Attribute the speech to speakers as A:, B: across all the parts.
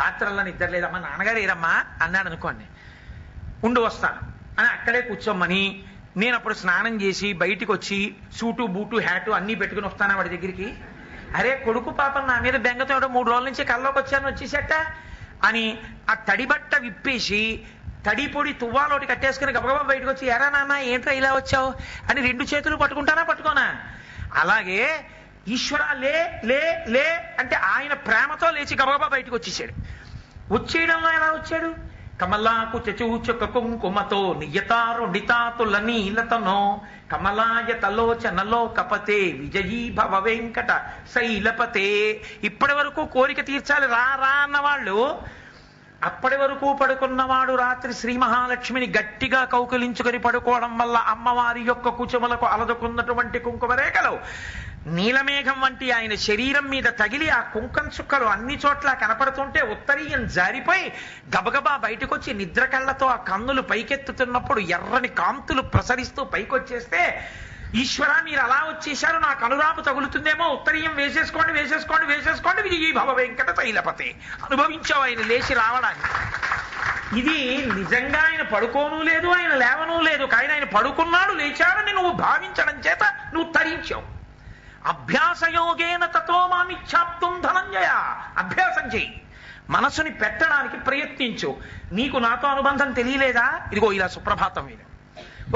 A: రాత్రల్లో నిద్ర లేదమ్మా నాన్నగారు ఏరమ్మా అన్నాడు అనుకోండి ఉండి వస్తాను. అని అక్కడే కూర్చోమ్మని నేను అప్పుడు స్నానం చేసి బయటికి వచ్చి సూటు బూటు హ్యాటు అన్నీ పెట్టుకుని వస్తాను వాడి దగ్గరికి? అరే కొడుకు పాపం నా మీద బెంగతో మూడు రోజుల నుంచి కల్లోకి వచ్చాను వచ్చేసట అని ఆ తడి బట్ట విప్పేసి తడి పొడి తువ్వాలోటి కట్టేసుకుని గబగబా బయటకు వచ్చి ఎరా నాన్న ఏంట్రా ఇలా వచ్చావు? అని రెండు చేతులు పట్టుకుంటానా పట్టుకోనా? అలాగే ఈశ్వర లే లే లే అంటే ఆయన ప్రేమతో లేచి గబగబా బయటకు వచ్చేసాడు. వచ్చేయడంలో ఎలా వచ్చాడు? కమలాకు చచూచక కుంకుమతో నియతారు నితాతుల నీలతనో కమలాయతలోచనలో కపతే విజయీ భవ వెంకట శైలపతే. ఇప్పటి వరకు కోరిక తీర్చాలి రా రా అన్నవాళ్ళు. అప్పటి వరకు పడుకున్నవాడు రాత్రి శ్రీ మహాలక్ష్మిని గట్టిగా కౌకలించుకొని పడుకోవడం వల్ల అమ్మవారి యొక్క కుచములకు అలదుకున్నటువంటి కుంకుమ రేఖలు. నీలమేఘం వంటి ఆయన శరీరం మీద తగిలి ఆ కుంకం చుక్కలు అన్ని చోట్ల కనపడుతుంటే ఉత్తరీయం జారిపోయి గబగబా బయటకొచ్చి నిద్ర కళ్ళతో ఆ కన్నులు పైకెత్తుతున్నప్పుడు ఎర్రని కాంతులు ప్రసరిస్తూ పైకొచ్చేస్తే ఈశ్వర మీరు అలా వచ్చేశారు నాకు అనురాపు తగులుతుందేమో ఉత్తరీయం వేసేసుకోండి వేసేసుకోండి వేసేసుకోండి విజయీ భవ వెంకట తైలపతి. అనుభవించావు ఆయన లేచి రావడానికి. ఇది నిజంగా ఆయన పడుకోను లేదు ఆయన లేవను లేదు కానీ ఆయన పడుకున్నాడు లేచాడని నువ్వు భావించడం చేత నువ్వు తరించావు. అభ్యాసయోగేన తతో మామిచ్ఛాప్తుం ధనంజయ. అభ్యాసం చేయి మనసుని పెట్టడానికి ప్రయత్నించు. నీకు నాతో అనుబంధం తెలియలేదా? ఇదిగో ఇలా సుప్రభాతం విను.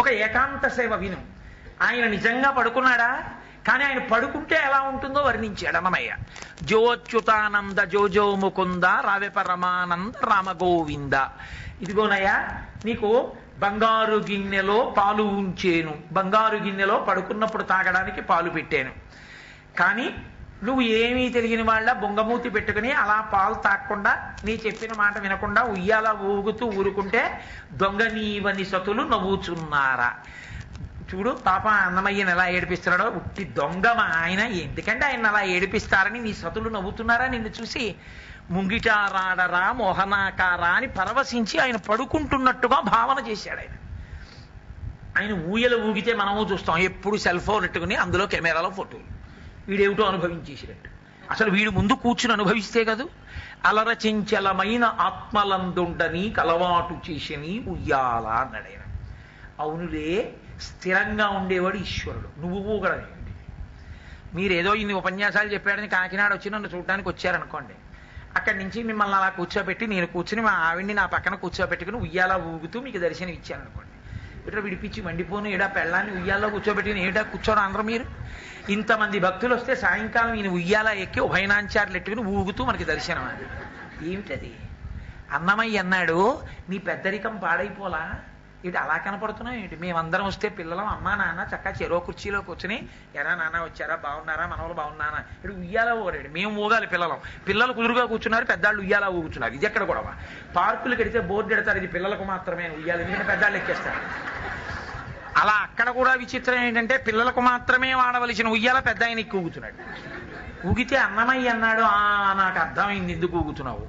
A: ఒక ఏకాంత సేవ విను. ఆయన నిజంగా పడుకున్నాడా? కానీ ఆయన పడుకుంటే ఎలా ఉంటుందో వర్ణించాడు అన్నమయ్య. జోచ్యుతానంద జోజో ముకుంద రావె పరమానంద రామగోవింద. ఇదిగోనయ్యా నీకు బంగారు గిన్నెలో పాలు ఉంచేను. బంగారు గిన్నెలో పడుకున్నప్పుడు తాగడానికి పాలు పెట్టాను. కానీ నువ్వు ఏమీ తెలియని వాళ్ళ బొంగమూతి పెట్టుకుని అలా పాలు తాక్కుండా నీ చెప్పిన మాట వినకుండా ఉయ్యాల ఊగుతూ ఊరుకుంటే దొంగ నీవని సతులు నవ్వుచున్నారా. చూడు పాప అన్నమయ్యని ఎలా ఏడిపిస్తున్నాడో ఉట్టి దొంగ మా ఆయన. ఎందుకంటే ఆయన అలా ఏడిపిస్తారని నీ సతులు నవ్వుతున్నారా నిన్ను చూసి? ముంగిటారాడరా మోహనాకారా అని పరవశించి ఆయన పడుకుంటున్నట్టుగా భావన చేశాడు ఆయన. ఆయన ఊయలు ఊగితే మనము చూస్తాం ఎప్పుడు సెల్ ఫోన్ ఎట్టుకుని అందులో కెమెరాలో ఫోటోలు. వీడేమిటో అనుభవించేసినట్టు. అసలు వీడు ముందు కూర్చుని అనుభవిస్తే కదూ అలరచించలమైన ఆత్మలందుండని కలవాటు చేసిని ఉయ్యాల అన్నాడు ఆయన. అవునులే స్థిరంగా ఉండేవాడు ఈశ్వరుడు నువ్వు ఊగడమేమిటి మీరేదో ఇన్ని ఉపన్యాసాలు చెప్పాడని కాకినాడ వచ్చి నన్ను చూడడానికి వచ్చారనుకోండి. అక్కడి నుంచి మిమ్మల్ని అలా కూర్చోబెట్టి నేను కూర్చుని మా ఆవిడ్ని నా పక్కన కూర్చోబెట్టుకుని ఉయ్యాలా ఊగుతూ మీకు దర్శనం ఇచ్చాను అనుకోండి ఇట్లా విడిపించి మండిపోను ఏడా పెళ్ళాన్ని ఉయ్యాల్లో కూర్చోబెట్టి ఏడా కూర్చోరు అందరూ మీరు? ఇంతమంది భక్తులు వస్తే సాయంకాలం ఈయన ఉయ్యాల ఎక్కి ఉభయనాంచారులు ఎట్టుకుని ఊగుతూ మనకి దర్శనం అది ఏమిటది? అన్నమయ్య అన్నాడు నీ పెద్దరికం పాడైపోలా? ఇటు అలా కనపడుతున్నాం ఏంటి మేమందరం వస్తే పిల్లలం అమ్మా నాన్న చక్కగా చెరో కుర్చీలో కూర్చుని ఎరా నాన్న వచ్చారా బాగున్నారా మనవలు బాగున్నారా? ఇటు ఉయ్యాల ఊగడాడు మేము ఊగాలి పిల్లలం. పిల్లలు కుదురుగా కూర్చున్నారు పెద్దాళ్ళు ఉయ్యాల ఊగుతున్నారు ఇది ఎక్కడ గొడవ? పార్కులు కడితే బోర్డు పెడతారు ఇది పిల్లలకు మాత్రమే ఉయ్యాలి ఎందుకంటే పెద్దాళ్ళు ఎక్కేస్తారు. అలా అక్కడ కూడా విచిత్రం ఏంటంటే పిల్లలకు మాత్రమే వాడవలసిన ఉయ్యాల పెద్ద ఆయన ఎక్కి ఊగుతున్నాడు. ఊగితే అన్నమయ్య అన్నాడు ఆ నాకు అర్థమైంది ఎందుకు ఊగుతున్నావు?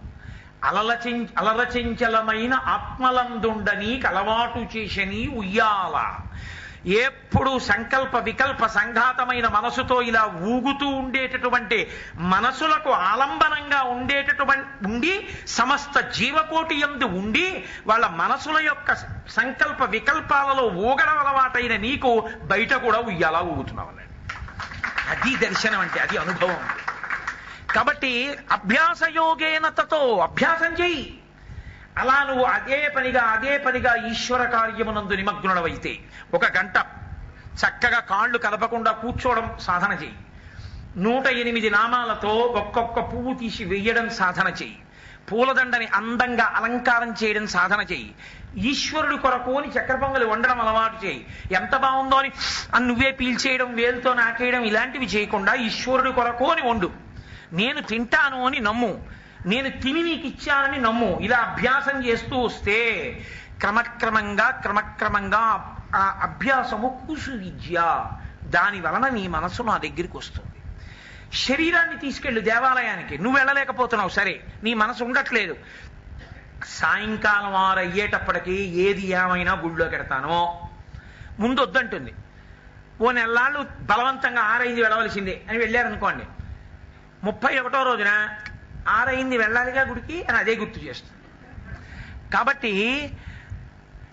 A: అలలచిం అలరచించలమైన ఆత్మలందుండని కలవాటు చేసని ఉయ్యాల. ఎప్పుడు సంకల్ప వికల్ప సంఘాతమైన మనసుతో ఇలా ఊగుతూ ఉండేటటువంటి మనసులకు ఆలంబనంగా ఉండేటటువంటి ఉండి సమస్త జీవకోటి ఎందు ఉండి వాళ్ళ మనసుల యొక్క సంకల్ప వికల్పాలలో ఊగడం అలవాటైన నీకు బయట కూడా ఉయ్యాలా ఊగుతున్నావు అది దర్శనం అంటే అది అనుభవం. కాబట్టి అభ్యాస యోగేనతతో అభ్యాసం చేయి. అలా నువ్వు అదే పనిగా అదే పనిగా ఈశ్వర కార్యమునందు నిమగ్నుడవైతే ఒక గంట చక్కగా కాళ్ళు కలపకుండా కూర్చోవడం సాధన చెయ్యి నూట ఎనిమిది నామాలతో ఒక్కొక్క పువ్వు తీసి వెయ్యడం సాధన చెయ్యి పూలదండని అందంగా అలంకారం చేయడం సాధన చెయ్యి ఈశ్వరుడు కొరకు అని చక్కెర పొంగలి వండడం అలవాటు చేయి. ఎంత బాగుందో అని అని నువ్వే పీల్చేయడం వేలుతో నాకేయడం ఇలాంటివి చేయకుండా ఈశ్వరుడు కొరకు అని వండు. నేను తింటాను అని నమ్ము. నేను తిని నీకు ఇచ్చానని నమ్ము. ఇలా అభ్యాసం చేస్తూ వస్తే క్రమక్రమంగా క్రమక్రమంగా ఆ అభ్యాసము కూసు విద్య. దాని వలన నీ మనసు నా దగ్గరికి వస్తుంది. శరీరాన్ని తీసుకెళ్ళు దేవాలయానికి. నువ్వు వెళ్ళలేకపోతున్నావు. సరే నీ మనసు ఉండట్లేదు. సాయంకాలం ఆరు అయ్యేటప్పటికీ ఏది ఏమైనా గుళ్ళో పెడతానో ముందు వద్దంటుంది. ఓ నెలలాళ్ళు బలవంతంగా ఆరైంది వెళ్ళవలసిందే అని వెళ్ళారనుకోండి. ముప్పై ఒకటో రోజున ఆరైంది వెళ్ళాలిగా గుడికి అని అదే గుర్తు చేస్తుంది. కాబట్టి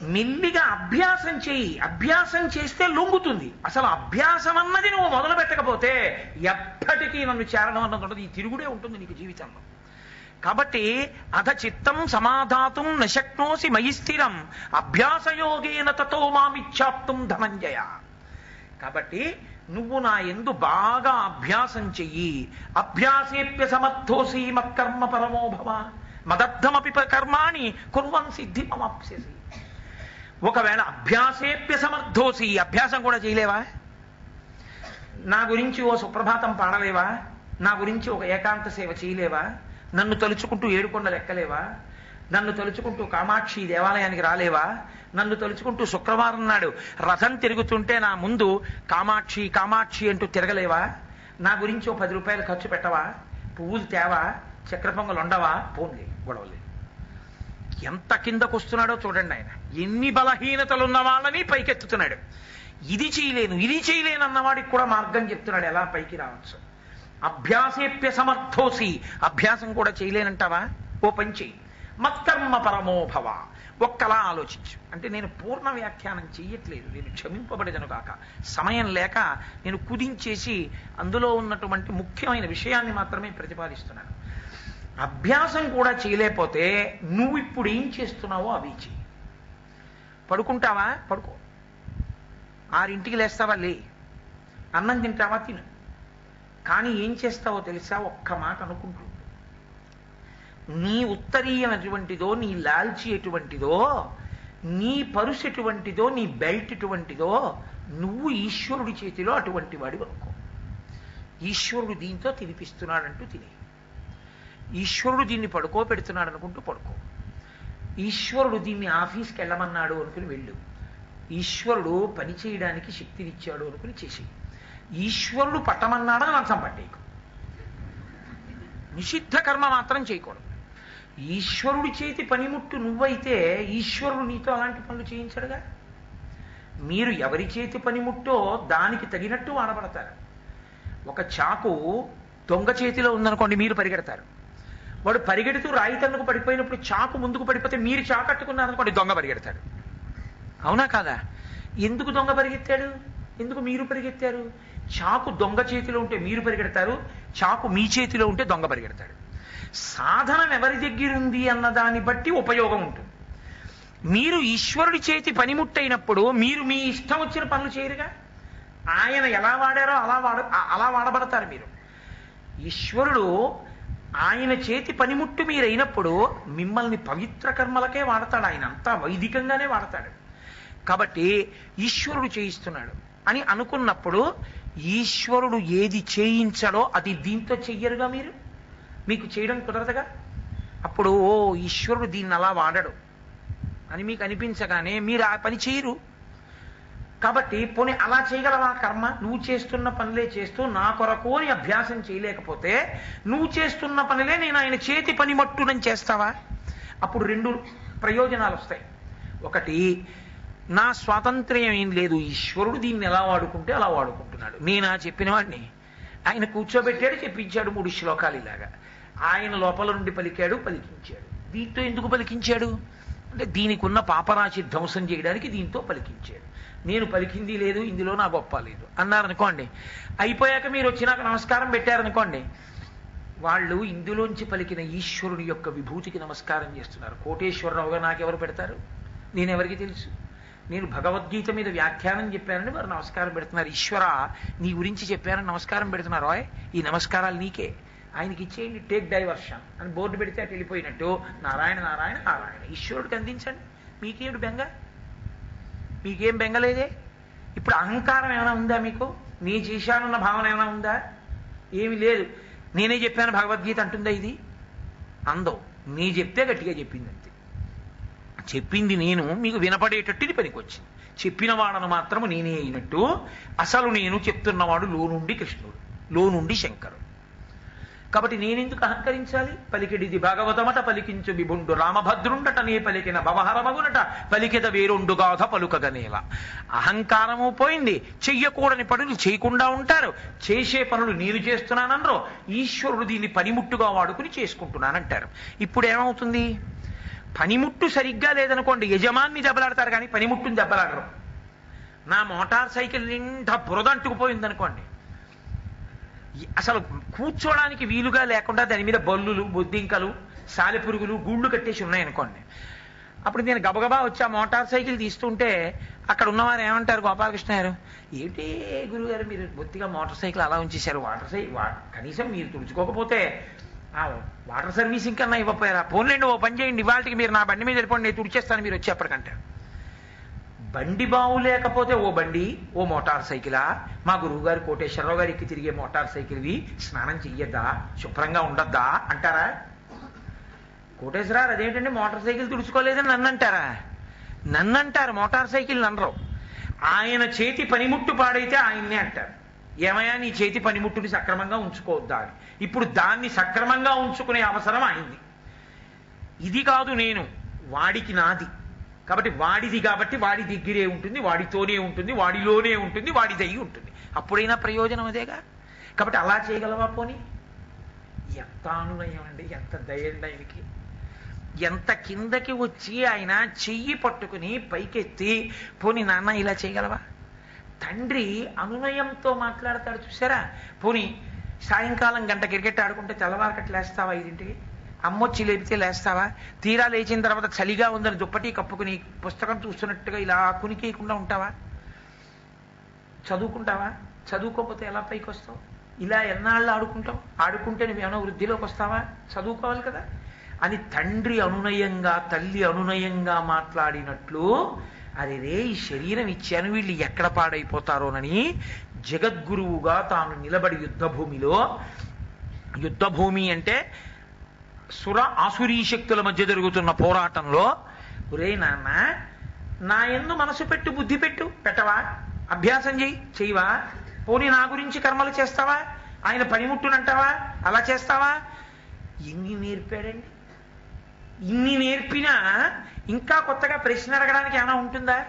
A: మెల్లిగా అభ్యాసం చేయి. అభ్యాసం చేస్తే లొంగుతుంది. అసలు అభ్యాసం అన్నది నువ్వు మొదలు పెట్టకపోతే ఎప్పటికీ నన్ను చేరడం అన్నది ఈ తిరుగుడే ఉంటుంది నీకు జీవితంలో. కాబట్టి అధ చిత్తం సమాధాతం నశక్నోసి మయి స్థిరం. అభ్యాసయోగేన తతో మామిచ్చాప్తం ధనంజయ. కాబట్టి నువ్వు నా ఎందు బాగా అభ్యాసం చెయ్యి. అభ్యాసేప్య సమర్థోసి మత్కర్మ పరమో భవ. మదర్థమపి కర్మాణి కుర్వన్ సిద్ధి మమాప్స్యసి ఒకవేళ అభ్యాసేప్య సమర్థోసి అభ్యాసం కూడా చేయలేవా? నా గురించి ఓ సుప్రభాతం పాడలేవా? నా గురించి ఒక ఏకాంత సేవ చేయలేవా? నన్ను తలుచుకుంటూ ఏడుకొండ లెక్కలేవా నన్ను తలుచుకుంటూ కామాక్షి దేవాలయానికి రాలేవా? నన్ను తలుచుకుంటూ శుక్రవారం నాడు రథం తిరుగుతుంటే నా ముందు కామాక్షి కామాక్షి అంటూ తిరగలేవా? నా గురించి ఓ పది రూపాయలు ఖర్చు పెట్టవా? పువ్వులు తేవా? చక్ర పొంగలు ఉండవా పోన్లే గొడవలే. ఎంత కిందకు వస్తున్నాడో చూడండి ఆయన. ఎన్ని బలహీనతలు ఉన్న వాళ్ళని పైకెత్తుతున్నాడు. ఇది చేయలేను ఇది చేయలేను అన్నవాడికి కూడా మార్గం చెప్తున్నాడు. ఎలా పైకి రావచ్చు? అభ్యాసేప్య సమర్థోసి. అభ్యాసం కూడా చేయలేనంటావా? ఓ పని చెయ్యి. మత్కర్మ పరమోభవ ఒక్కలా ఆలోచించు. అంటే నేను పూర్ణ వ్యాఖ్యానం చెయ్యట్లేదు. నేను క్షమింపబడేదను కాక సమయం లేక నేను కుదించేసి అందులో ఉన్నటువంటి ముఖ్యమైన విషయాన్ని మాత్రమే ప్రతిపాదిస్తున్నాను. అభ్యాసం కూడా చేయలేకపోతే నువ్వు ఇప్పుడు ఏం చేస్తున్నావో అవి చేయి పడుకుంటావా? పడుకో. ఆరింటికి లేస్తావా? లే. అన్నం తింటావా? తిను. కానీ ఏం చేస్తావో తెలుసా? ఒక్క మాట అనుకుంటూ. నీ ఉత్తరీయం ఎటువంటిదో నీ లాల్చి ఎటువంటిదో నీ పరుసు ఎటువంటిదో నీ బెల్ట్ ఎటువంటిదో నువ్వు ఈశ్వరుడి చేతిలో అటువంటి వాడి అనుకో ఈశ్వరుడు దీంతో తినిపిస్తున్నాడంటూ తినే. ఈశ్వరుడు దీన్ని పడుకో పెడుతున్నాడు అనుకుంటూ పడుకో. ఈశ్వరుడు దీన్ని ఆఫీస్కి వెళ్ళమన్నాడు అనుకుని వెళ్ళు. ఈశ్వరుడు పని చేయడానికి శక్తినిచ్చాడు అనుకుని చేసి ఈశ్వరుడు పట్టమన్నాడని అర్థం పట్టేయకు. నిషిద్ధ కర్మ మాత్రం చేయకూడదు. ఈశ్వరుడి చేతి పనిముట్టు నువ్వైతే ఈశ్వరుడు నీతో అలాంటి పనులు చేయించడుగా? మీరు ఎవరి చేతి పనిముట్టో దానికి తగినట్టు వాడబడతారు. ఒక చాకు దొంగ చేతిలో ఉందనుకోండి మీరు పరిగెడతారు. వాడు పరిగెడుతూ రాయి తన్నుకు పడిపోయినప్పుడు చాకు ముందుకు పడిపోతే మీరు చాకట్టుకున్నారనుకోండి దొంగ పరిగెడతాడు. అవునా కాదా? ఎందుకు దొంగ పరిగెత్తాడు? ఎందుకు మీరు పరిగెత్తారు? చాకు దొంగ చేతిలో ఉంటే మీరు పరిగెడతారు చాకు మీ చేతిలో ఉంటే దొంగ పరిగెడతాడు. సాధనం ఎవరి దగ్గరుంది అన్న దాన్ని బట్టి ఉపయోగం ఉంటుంది. మీరు ఈశ్వరుడి చేతి పనిముట్టయినప్పుడు మీరు మీ ఇష్టం వచ్చిన పనులు చేయరుగా? ఆయన ఎలా వాడారో అలా వాడ అలా వాడబడతారు మీరు. ఈశ్వరుడు ఆయన చేతి పనిముట్టు మీరైనప్పుడు మిమ్మల్ని పవిత్ర కర్మలకే వాడతాడు. ఆయన అంతా వైదికంగానే వాడతాడు. కాబట్టి ఈశ్వరుడు చేయిస్తున్నాడు అని అనుకున్నప్పుడు ఈశ్వరుడు ఏది చేయించడో అది దీంతో చెయ్యరుగా మీరు? మీకు చేయడం కుదరదుగా? అప్పుడు ఓ ఈశ్వరుడు దీన్ని అలా వాడడు. అని మీకు అనిపించగానే మీరు ఆ పని చేయరు. కాబట్టి పోనీ అలా చేయగలవా కర్మ? నువ్వు చేస్తున్న పనులే చేస్తూ నా కొరకు అని అభ్యాసం చేయలేకపోతే నువ్వు చేస్తున్న పనులే నేను ఆయన చేతి పని మట్టునని చేస్తావా? అప్పుడు రెండు ప్రయోజనాలు వస్తాయి. ఒకటి నా స్వాతంత్ర్యం ఏం లేదు. ఈశ్వరుడు దీన్ని ఎలా వాడుకుంటే అలా వాడుకుంటున్నాడు. నేనా చెప్పిన వాడిని ఆయన కూర్చోబెట్టాడు చెప్పించాడు మూడు శ్లోకాలు ఇలాగా. ఆయన లోపల నుండి పలికాడు పలికించాడు. దీంతో ఎందుకు పలికించాడు? అంటే దీనికి ఉన్న పాపరాశి ధ్వంసం చేయడానికి దీంతో పలికించాడు. నేను పలికింది లేదు ఇందులో నా గొప్ప లేదు. అన్నారనుకోండి అయిపోయాక మీరు వచ్చినాక నమస్కారం పెట్టారనుకోండి వాళ్ళు ఇందులోంచి పలికిన ఈశ్వరుని యొక్క విభూతికి నమస్కారం చేస్తున్నారు. కోటేశ్వరరావుగా నాకెవరు పెడతారు? నేను ఎవరికి తెలుసు? నేను భగవద్గీత మీద వ్యాఖ్యానం చెప్పానని వారు నమస్కారం పెడుతున్నారు. ఈశ్వర నీ గురించి చెప్పానని నమస్కారం పెడుతున్నారు ఈ నమస్కారాలు నీకే. ఆయనకి ఇచ్చేయండి టేక్ డైవర్షన్ అని బోర్డు పెడితే అటు వెళ్ళిపోయినట్టు నారాయణ నారాయణ నారాయణ ఈశ్వరుడికి అందించండి మీకేడు బెంగ? మీకేం బెంగలేదే ఇప్పుడు అహంకారం ఏమైనా ఉందా మీకు? నీ చేశానన్న భావన ఏమైనా ఉందా? ఏమి లేదు. నేనే చెప్పాను భగవద్గీత అంటుందా ఇది? అందం. నీ చెప్తే గట్టిగా చెప్పింది అంతే. చెప్పింది నేను మీకు వినపడేటట్టు ఇది పనికొచ్చింది. చెప్పిన వాడను మాత్రము నేనే అయినట్టు అసలు నేను చెప్తున్నవాడు లో నుండి కృష్ణుడు లో నుండి శంకరుడు. కాబట్టి నేనెందుకు అహంకరించాలి? పలికిడిది భాగవతమట పలికించు విభుండు రామభద్రుండట నే పలికిన భవహరమగునట పలికిద వేరుండు గాథ పలుకగనేల. అహంకారము పోయింది. చెయ్యకూడని పనులు చేయకుండా ఉంటారు. చేసే పనులు నేను చేస్తున్నానన్నారు ఈశ్వరుడు దీన్ని పనిముట్టుగా వాడుకుని చేసుకుంటున్నానంటారు. ఇప్పుడు ఏమవుతుంది పనిముట్టు సరిగ్గా లేదనుకోండి యజమాన్ని దెబ్బలాడతారు కానీ పనిముట్టుని దెబ్బలాడరు. నా మోటార్ సైకిల్ నిండా బురద అంటుకుపోయింది అనుకోండి అసలు కూర్చోడానికి వీలుగా లేకుండా దాని మీద బల్లులు బొద్దింకలు సాలెపురుగులు గూళ్ళు కట్టేసి ఉన్నాయనుకోండి అప్పుడు నేను గబగబా వచ్చి ఆ మోటార్ సైకిల్ తీస్తుంటే అక్కడ ఉన్నవారు ఏమంటారు గోపాలకృష్ణ గారు? ఏమిటి గురుగారు మీరు బొత్తిగా మోటార్ సైకిల్ అలా ఉంచేశారు. వాటర్ సైకిల్ కనీసం మీరు తుడుచుకోకపోతే ఆ వాటర్ సర్వీసింగ్ కన్నా ఇవ్వపోయారా పోన్లేండి ఓ పని చేయండి. ఇవాళకి మీరు నా బండి మీద వెళ్ళిపోండి నేను తుడిచేస్తాను మీరు వచ్చేప్పటికంటారు బండి బావు లేకపోతే ఓ బండి ఓ మోటార్ సైకిలా? మా గురువు గారు కోటేశ్వరరావు గారికి తిరిగే మోటార్ సైకిల్వి. స్నానం చెయ్యొద్దా? శుభ్రంగా ఉండద్దా? అంటారా? కోటేశ్వరరావు అదేంటండి మోటార్ సైకిల్ తుడుచుకోలేదని నన్ను అంటారా నన్ను అంటారు మోటార్ సైకిల్ నన్నరు ఆయన చేతి పనిముట్టు పాడైతే ఆయన్నే అంటారు. ఏమయ్యా నీ చేతి పనిముట్టుని సక్రమంగా ఉంచుకోవద్దా అని. ఇప్పుడు దాన్ని సక్రమంగా ఉంచుకునే అవసరం అయింది ఇది కాదు నేను వాడికి నాది. కాబట్టి వాడిది కాబట్టి వాడి దగ్గరే ఉంటుంది వాడితోనే ఉంటుంది వాడిలోనే ఉంటుంది వాడిదై ఉంటుంది. అప్పుడైనా ప్రయోజనం అదేగా? కాబట్టి అలా చేయగలవా పోని? ఎంత అనునయం అండి ఎంత దయండి ఆయనకి. ఎంత కిందకి వచ్చి ఆయన చెయ్యి పట్టుకుని పైకెత్తి పోని నాన్న ఇలా చేయగలవా? తండ్రి అనునయంతో మాట్లాడతాడు చూసారా? పోని సాయంకాలం గంట క్రికెట్ ఆడుకుంటే తెల్లవారు కట్లేస్తావా ఐదింటికి? అమ్మొచ్చి లేపితే లేస్తావా? తీరా లేచిన తర్వాత చలిగా ఉందని దుప్పటి కప్పుకుని పుస్తకం చూస్తున్నట్టుగా ఇలా కునికేయకుండా ఉంటావా? చదువుకుంటావా? చదువుకోకపోతే ఎలా పైకి వస్తావు? ఇలా ఎన్నాళ్ళు ఆడుకుంటావు? ఆడుకుంటే నువ్వేమైనా వృద్ధిలోకి వస్తావా? చదువుకోవాలి కదా. అని తండ్రి అనునయంగా తల్లి అనునయంగా మాట్లాడినట్లు అది రే ఈ శరీరం ఇచ్చాను వీళ్ళు ఎక్కడ పాడైపోతారోనని జగద్గురువుగా తాను నిలబడి యుద్ధభూమిలో యుద్ధభూమి అంటే సుర ఆసురీ శక్తుల మధ్య జరుగుతున్న పోరాటంలో ఒరే నాన్న నా ఎందు మనసు పెట్టు బుద్ధి పెట్టు పెట్టవా? అభ్యాసం చేయి చేయవా పోనీ నా గురించి కర్మలు చేస్తావా? ఆయన పనిముట్టునంటావా? అలా చేస్తావా? ఎన్ని నేర్పాడండి. ఇన్ని నేర్పినా ఇంకా కొత్తగా ప్రశ్న అడగడానికి ఏమైనా ఉంటుందా?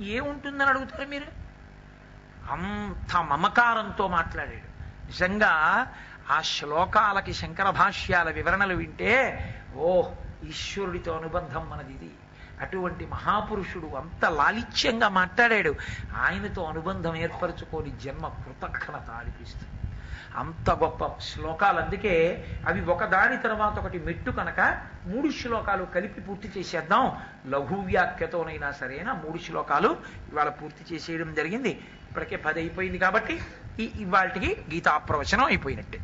A: ఏముంటుందని అడుగుతారు మీరు? అంత మమకారంతో మాట్లాడాడు. నిజంగా ఆ శ్లోకాలకి శంకర భాష్యాల వివరణలు వింటే ఓ ఈశ్వరుడితో అనుబంధం మనది ఇది అటువంటి మహాపురుషుడు అంత లాలిత్యంగా మాట్లాడాడు. ఆయనతో అనుబంధం ఏర్పరచుకొని జన్మ కృతజ్ఞత అనిపిస్తుంది. అంత గొప్ప శ్లోకాలు అందుకే అవి ఒకదాని తర్వాత ఒకటి మెట్టు కనుక మూడు శ్లోకాలు కలిపి పూర్తి చేసేద్దాం. లఘు వ్యాఖ్యతోనైనా సరేనా మూడు శ్లోకాలు ఇవాళ పూర్తి చేసేయడం జరిగింది. ఇప్పటికే పది అయిపోయింది కాబట్టి ఈ ఇవాళకి గీతా ప్రవచనం అయిపోయినట్టే.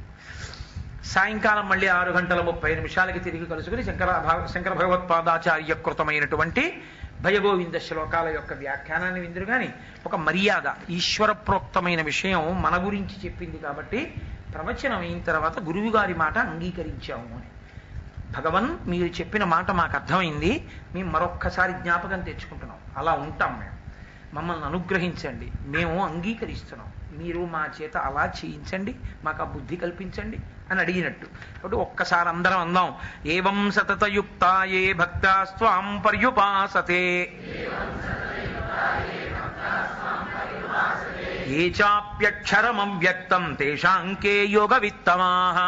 A: సాయంకాలం మళ్ళీ ఆరు గంటల ముప్పై నిమిషాలకి తిరిగి కలుసుకుని శంకర భగ- శంకర భగవత్పాదాచార్య కృతమైనటువంటి భయగోవింద శ్లోకాల యొక్క వ్యాఖ్యానాన్ని విందురు. కానీ ఒక మర్యాద ఈశ్వర ప్రోక్తమైన విషయం మన గురించి చెప్పింది కాబట్టి ప్రవచనం అయిన తర్వాత గురువు గారి మాట అంగీకరించాము అని. భగవన్ మీరు చెప్పిన మాట మాకు అర్థమైంది మేము మరొక్కసారి జ్ఞాపకం తెచ్చుకుంటున్నాం. అలా ఉంటాం మేము. మమ్మల్ని అనుగ్రహించండి. మేము అంగీకరిస్తున్నాం. మీరు మా చేత అలా చేయించండి మాకు ఆ బుద్ధి కల్పించండి అని అడిగినట్టు. కాబట్టి ఒక్కసారి అందరం అందాం. ఏవం సతతయుక్తాయే భక్తాస్వాం పర్యుపాసతే. ఏ చాప్యక్షరమవ్యక్తం తేషాంకే యోగ విత్తమాహ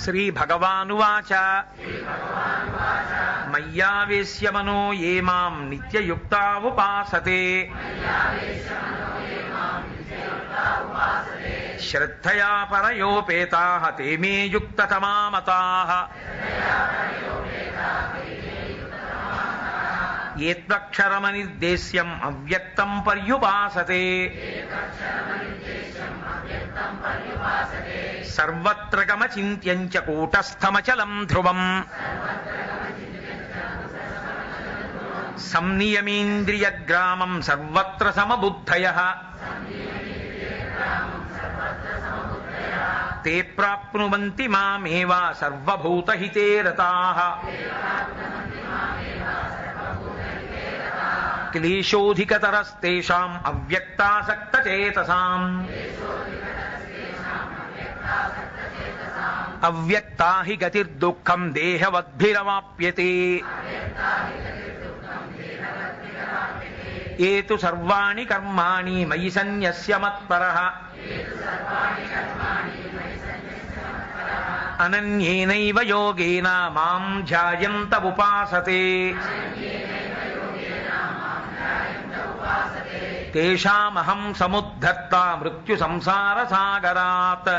A: శ్రీ భగవానువాచ మయ్యావేశ్యమనో ఏ మాం నిత్యయుక్తముపాసతే శ్రద్ధయా పరయోపేతా తే మే యుక్తతమా ఏత్వక్షరమనిర్దేశ్యం అవ్యక్తం పర్యుపాసతే. సర్వత్ర గమచింత్యం చ కూటస్థమచలం ధ్రువం. సంనియమేంద్రియగ్రామం సర్వత్ర సమబుద్ధయ. తే ప్రాప్నువంతి మామేవా సర్వభూతహితే రతాః. క్లేశోధికతరస్తేషాం అవ్యక్తాసక్తచేతసాం. అవ్యక్తా హి గతిర్దుఃఖం దేహవద్భిరవాప్యతే ఏతు సర్వాణి కర్మాణి మయి సన్యస్య మత్పర. అనన్యేనైవ యోగేన మాం ధ్యాయంత ఉపాసతే. తేషామహం సముద్ధర్త మృత్యు సంసార సాగరాత్